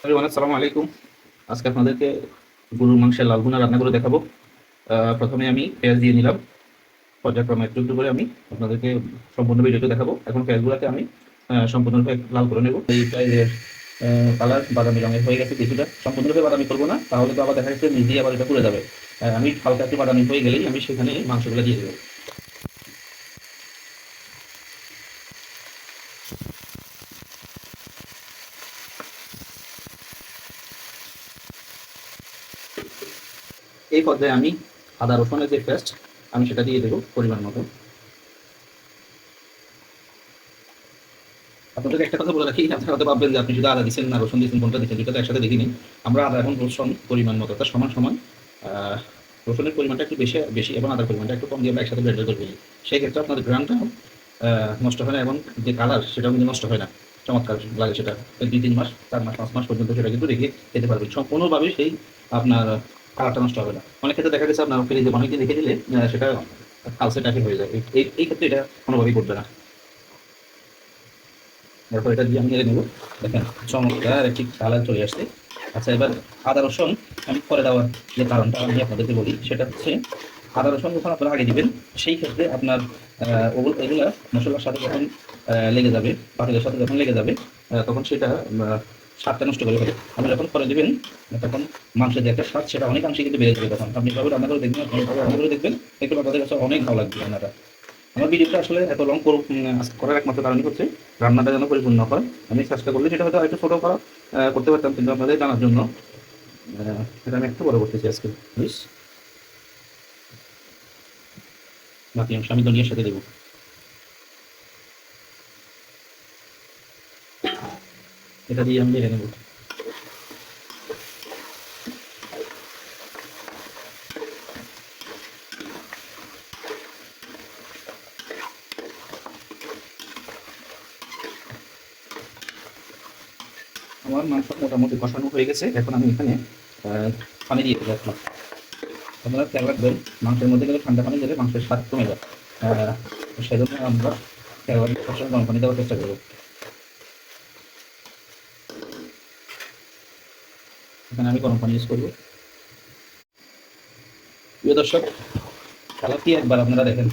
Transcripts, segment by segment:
আসসালামু আলাইকুম। আজকে আপনাদেরকে গরুর মাংসের লাল ভুনা রান্না করে দেখাবো প্রথমে আমি পেঁয়াজ দিয়ে নিলাম। পর্যায়ক্রমে একটু একটু করে আমি আপনাদেরকে সম্পূর্ণ ভিডিওটা দেখাবো। এখন পেঁয়াজগুলোকে আমি সম্পূর্ণরূপে লাল করে নেব। এই পেঁয়াজের কালার বাদামি রঙের হয়ে গেছে কিছুটা। সম্পূর্ণরূপে বাদামি করব না, তাহলে তো আবার দেখা যাচ্ছে নিজেই আবার এটা পুড়ে যাবে। আমি হালকা একটু বাদামি হয়ে গেলেই আমি সেখানে মাংসগুলো দিয়ে দেবো। এই পর্যায়ে আমি আদা, রসুনের যে পেস্ট আমি সেটা দিয়ে দেবো পরিমাণ মতো। আপনাদের একটা কথা বলে রাখি, আপনারা হয়তো ভাববেন যে আপনি শুধু আদা দিচ্ছেন না, রসুন দিচ্ছেন কোনটা দিচ্ছেন দুটো তো একসাথে দেখিনি। আমরা আদা এবং রসুন পরিমাণ মতো তার সমান সমান রসুনের পরিমাণটা একটু বেশি বেশি এবং আদার পরিমাণটা একটু কম দিয়ে আমরা একসাথে ব্লেন্ডার করব সেই ক্ষেত্রে আপনাদের গ্রামটাও নষ্ট হয় না, এবং যে কালার সেটাও কিন্তু নষ্ট হয় না। চমৎকার লাগে সেটা। দুই, তিন মাস, চার মাস, পাঁচ মাস পর্যন্ত সেটা কিন্তু রেখে খেতে পারবেন। সম্পূর্ণভাবে সেই আপনার কালারটা নষ্ট হবে না। অনেক ক্ষেত্রে দেখা গেছে আপনার ফ্রিজে অনেকদিন রেখে দিলে সেটা কালসে টাইপের হয়ে যায়। এই এই ক্ষেত্রে এটা কোনোভাবেই করবে না। এরপর এটা দিয়ে আমি নেড়ে নেব। দেখেন, চমৎকার একটি কালার চলে আসছে। আচ্ছা এবার আদা, রসুন, আমি পরে দেওয়ার যে কারণটা আমি আপনাদেরকে বলি, সেটা হচ্ছে আদা, রসুন যখন আপনারা আগে দিবেন, সেই ক্ষেত্রে আপনার ওগুলো এগুলা মশলার সাথে যখন লেগে যাবে, পাতিলের সাথে যখন লেগে যাবে তখন সেটা স্বাদটা নষ্ট করে ফেলে। আপনি যখন পরে দিবেন, তখন মাংসের যে একটা স্বাদ, সেটা অনেকাংশে কিন্তু বেড়ে যাবে তখন। আপনি এভাবে রান্না করে দেখবেন রান্না করে দেখবেন এগুলো আপনাদের কাছে অনেক ভালো লাগবে রান্নাটা। আমার ভিডিওটা আসলে এত লং করার একমাত্র কারণই হচ্ছে রান্নাটা যেন পরিপূর্ণ হয়। আমি চেষ্টা করলে সেটা হয়তো একটু ছোটো করা করতে পারতাম, কিন্তু আপনাদের জানার জন্য সেটা আমি একটু বড় করতেছি আজকে। প্লিজ বাকি অংশ আমি দুনিয়ার সাথে দেবো। এটা দিয়ে আমি নেব। আমার মাংস মোটামুটি কষানো হয়ে গেছে, এখন আমি এখানে পানি দিয়ে দেবো। আপনারা খেয়াল রাখবেন, মাংসের মধ্যে কিন্তু ঠান্ডা পানি দিলে মাংসের স্বাদ কমে যায়। তো সেজন্য আমরা খেয়াল রাখব সবসময় গরম পানি দেওয়ার চেষ্টা করব। এখানে আমি গরম পানি ইউজ করব। প্রিয় দর্শক কালারটি একবার আপনারা দেখেন।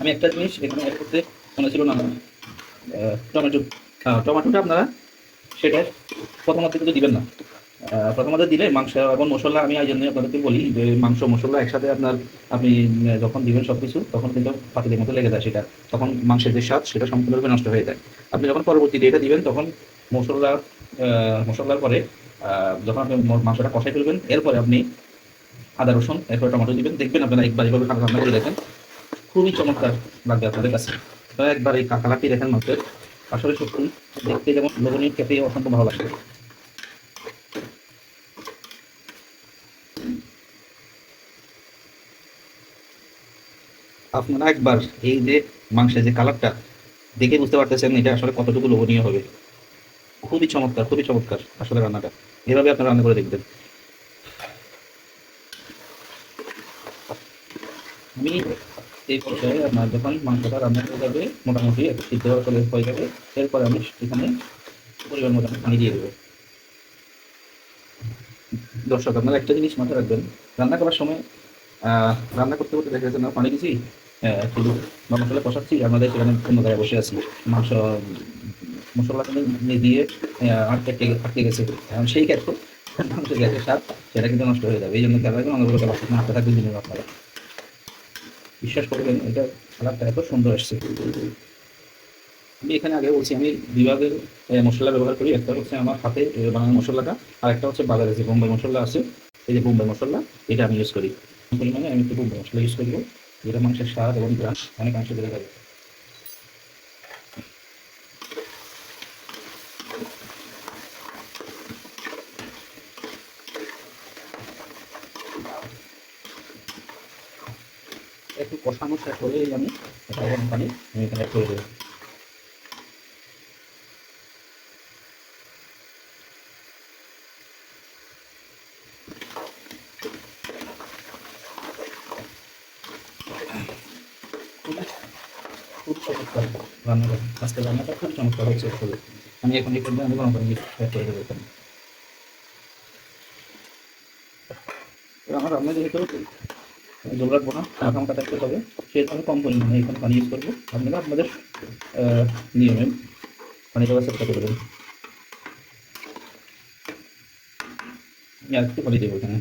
আমি একটা জিনিস এখানে অ্যাড করতে মনে ছিল না। টমেটো টমেটোটা আপনারা সেটা প্রথমত কিন্তু দিবেন না। প্রথমত দিলে মাংস এবং মশলা, আমি এই জন্য আপনাদেরকে বলি যে মাংস, মশলা একসাথে আপনার আপনি যখন দিবেন সব কিছু তখন কিন্তু পাতিলের মতো লেগে যায় সেটা। তখন মাংসের যে স্বাদ, সেটা সম্পূর্ণরূপে নষ্ট হয়ে যায়। আপনি যখন পরবর্তীতে এটা দিবেন, তখন মশলা মশলার পরে যখন আপনি মাংসটা কষাই ফেলবেন, এরপরে আপনি আদা, রসুন, এরপরে টমেটো দিবেন দেখবেন আপনারা একবার এভাবে খানা রান্না করে দেখেন। খুবই চমৎকার লাগবে আপনাদের কাছে। তো একবার এই কাকালাটি দেখেন মাত্র আসলে সত্যি দেখতে যেমন লোভনীয়, খেতে অসম্ভব ভালো লাগবে। আপনারা একবার এই যে মাংসের যে কালারটা, দেখে বুঝতে পারতেছেন এটা আসলে কতটুকু লোভনীয় হবে। খুবই চমৎকার খুবই চমৎকার আসলে রান্নাটা। এভাবে আপনারা রান্না করে দেখবেন। আমি এই পর্যায়ে আপনার যখন মাংসটা রান্না হয়ে যাবে, মোটামুটি একটু সিদ্ধ হয়ে যাবে এরপরে আমি এখানে পরিমাণ মতো পানি দিয়ে দেবো। দর্শক, আপনারা একটা জিনিস মাথায় রাখবেন, রান্না করার সময় রান্না করতে করতে দেখা যাচ্ছে না, পানি দিছি শুধু মশলা কষাচ্ছি আমাদের সেখানে অন্য জায়গায় বসে আছি। মাংস মশলা কিন্তু দিয়ে আটকে আটকে গেছে। এখন সেই ক্ষেত্রে মাংসের গ্যাসের স্বাদ সেটা কিন্তু নষ্ট হয়ে যাবে। এই জন্য খেয়াল রাখবেন অন্যগুলো আটকে থাকবে দিনের আপনারা বিশ্বাস করবেন, এটা কালারটা এত সুন্দর আসছে আমি এখানে আগে বলছি, আমি বিভাগের মশলা ব্যবহার করি। একটা হচ্ছে আমার হাতে বানানো মশলাটা আর একটা হচ্ছে বাজারে যে বোম্বাই মশলা আছে, এই যে বোম্বাই মশলা, এটা আমি ইউজ করি। পরিমাণে আমি একটু বোম্বাই মশলা ইউজ করব। যেটা মাংসের স্বাদ এবং গ্রাম অনেকাংশ বেড়ে যাবে একটু কষানো শেষ হলেই আমি এটা গরম পানি আমি এখানে করে দেবো রান্নাটা আমি এখন আমি গরম পানি করে দেবো এখানে। আমার রান্না যেহেতু জল রাখব না আগাম কাটা করতে হবে এখানে পানি ইউজ করব। আপনারা আপনাদের নিয়মে পানি দেওয়ার চেষ্টা একটু পানি দেবো এখানে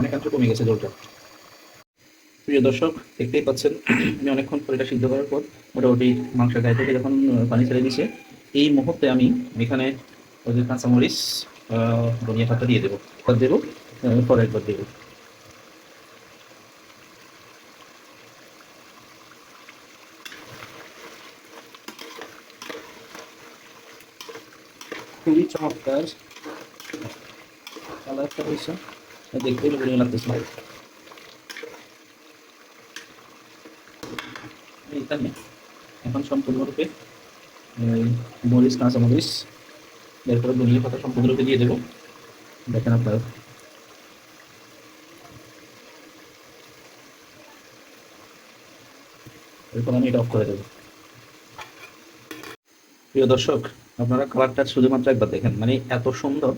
অনেকাংশ কমে গেছে জলটা প্রিয় দর্শক, দেখতেই পাচ্ছেন, আমি অনেকক্ষণ পর এটা সিদ্ধ করার পর মোটামুটি মাংসের গায়ে থেকে যখন পানি ছেড়ে দিছে এই মুহূর্তে আমি এখানে যে কাঁচামরিচ ধনিয়া পাতা দিয়ে দেবো। একবার দেবো পরে একবার দেবো। খুবই চমৎকার। কালারটা হয়েছে। দেখতে লোভনীয় লাগতেছে। এখানে এখন সম্পূর্ণরূপে মরিচ কাঁচা মরিচ এরপরে ধনিয়া পাতা সম্পূর্ণরূপে দিয়ে দেবো। দেখেন আপনারা। এরপর আমি এটা অফ করে দেবো। প্রিয় দর্শক আপনারা কালারটা শুধুমাত্র একবার দেখেন। মানে এত সুন্দর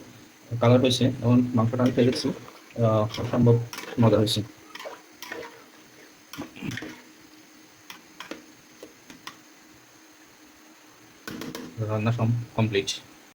কালার হয়েছে এবং মাংসটা আমি আহ, অসম্ভব মজা হয়েছে। রান্না কমপ্লিট